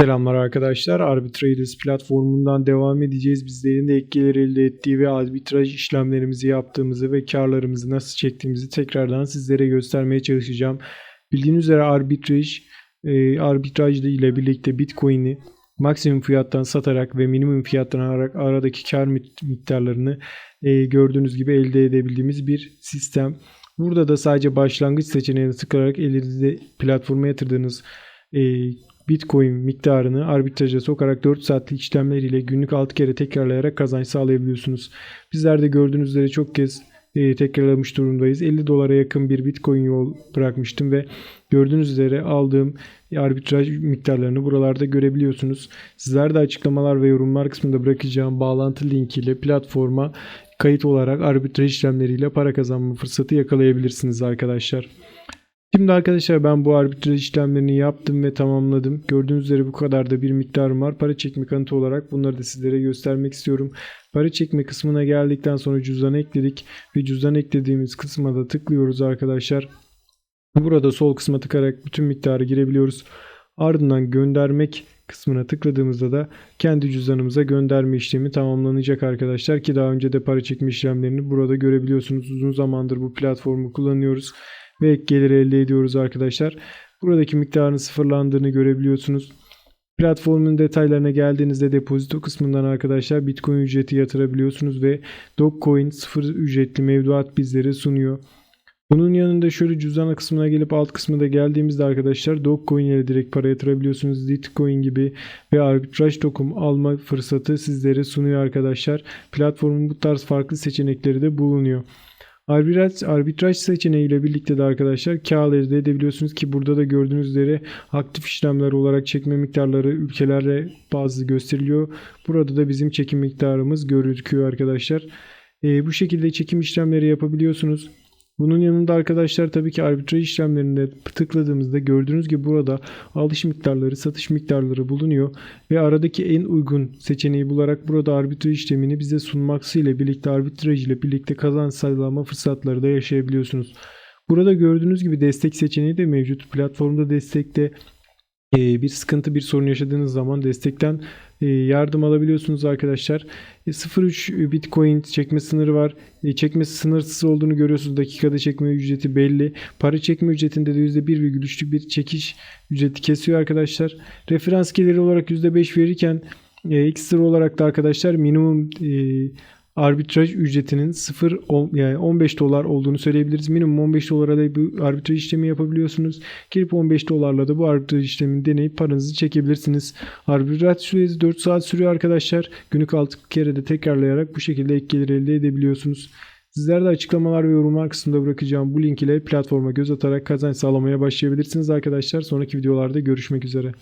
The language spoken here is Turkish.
Selamlar arkadaşlar. Arbitrators platformundan devam edeceğiz. Bizlerin de ek gelir elde ettiği ve arbitraj işlemlerimizi yaptığımızı ve karlarımızı nasıl çektiğimizi tekrardan sizlere göstermeye çalışacağım. Bildiğiniz üzere arbitraj, e, arbitraj ile birlikte Bitcoin'i maksimum fiyattan satarak ve minimum fiyattan alarak aradaki kar miktarlarını e, gördüğünüz gibi elde edebildiğimiz bir sistem. Burada da sadece başlangıç seçeneğine tıklayarak elinizde platforma yatırdığınız e, Bitcoin miktarını arbitraja sokarak 4 saatlik işlemler ile günlük 6 kere tekrarlayarak kazanç sağlayabiliyorsunuz. Bizler de gördüğünüz üzere çok kez e, tekrarlamış durumdayız. 50 dolara yakın bir Bitcoin yol bırakmıştım ve gördüğünüz üzere aldığım arbitraj miktarlarını buralarda görebiliyorsunuz. Sizler de açıklamalar ve yorumlar kısmında bırakacağım bağlantı linkiyle platforma kayıt olarak arbitraj işlemleriyle para kazanma fırsatı yakalayabilirsiniz arkadaşlar. Şimdi arkadaşlar ben bu arbitraj işlemlerini yaptım ve tamamladım. Gördüğünüz üzere bu kadar da bir miktarım var. Para çekme kanıtı olarak bunları da sizlere göstermek istiyorum. Para çekme kısmına geldikten sonra cüzdan ekledik ve cüzdan eklediğimiz kısma da tıklıyoruz arkadaşlar. Burada sol kısma tıkarak bütün miktarı girebiliyoruz. Ardından göndermek kısmına tıkladığımızda da kendi cüzdanımıza gönderme işlemi tamamlanacak arkadaşlar ki daha önce de para çekme işlemlerini burada görebiliyorsunuz. Uzun zamandır bu platformu kullanıyoruz ve ek gelir elde ediyoruz arkadaşlar. Buradaki miktarın sıfırlandığını görebiliyorsunuz. Platformun detaylarına geldiğinizde depozito kısmından arkadaşlar Bitcoin ücreti yatırabiliyorsunuz ve Dogecoin sıfır ücretli mevduat bizlere sunuyor. Bunun yanında şöyle cüzdan kısmına gelip alt kısmına geldiğimizde arkadaşlar Dogecoin ile direkt para yatırabiliyorsunuz. Litecoin gibi ve arbitraj token alma fırsatı sizlere sunuyor arkadaşlar. Platformun bu tarz farklı seçenekleri de bulunuyor. Arbitraj, arbitraj seçeneğiyle birlikte de arkadaşlar kar elde edebiliyorsunuz ki burada da gördüğünüz üzere aktif işlemler olarak çekme miktarları ülkelere bazı gösteriliyor. Burada da bizim çekim miktarımız gözüküyor arkadaşlar. Ee, bu şekilde çekim işlemleri yapabiliyorsunuz. Bunun yanında arkadaşlar tabii ki arbitraj işlemlerinde tıkladığımızda gördüğünüz gibi burada alış miktarları, satış miktarları bulunuyor ve aradaki en uygun seçeneği bularak burada arbitraj işlemini bize sunmaksıyla birlikte arbitraj ile birlikte kazanç sağlama fırsatları da yaşayabiliyorsunuz. Burada gördüğünüz gibi destek seçeneği de mevcut. Platformda destekte bir sıkıntı, bir sorun yaşadığınız zaman destekten yardım alabiliyorsunuz arkadaşlar. E, 0.3 Bitcoin çekme sınırı var. E, Çekmesi sınırsız olduğunu görüyorsunuz. Dakikada çekme ücreti belli. Para çekme ücretinde de %1,3'lük bir çekiş ücreti kesiyor arkadaşlar. Referans geliri olarak %5 verirken e, ekstra olarak da arkadaşlar minimum e, arbitraj ücretinin 0 on- yani 15 dolar olduğunu söyleyebiliriz. Minimum 15 dolara da bu arbitraj işlemi yapabiliyorsunuz. Girip 15 dolarla da bu arbitraj işlemini deneyip paranızı çekebilirsiniz. Arbitraj süresi 4 saat sürüyor arkadaşlar. Günlük 6 kere de tekrarlayarak bu şekilde ek gelir elde edebiliyorsunuz. Sizler de açıklamalar ve yorumlar kısmında bırakacağım bu link ile platforma göz atarak kazanç sağlamaya başlayabilirsiniz arkadaşlar. Sonraki videolarda görüşmek üzere.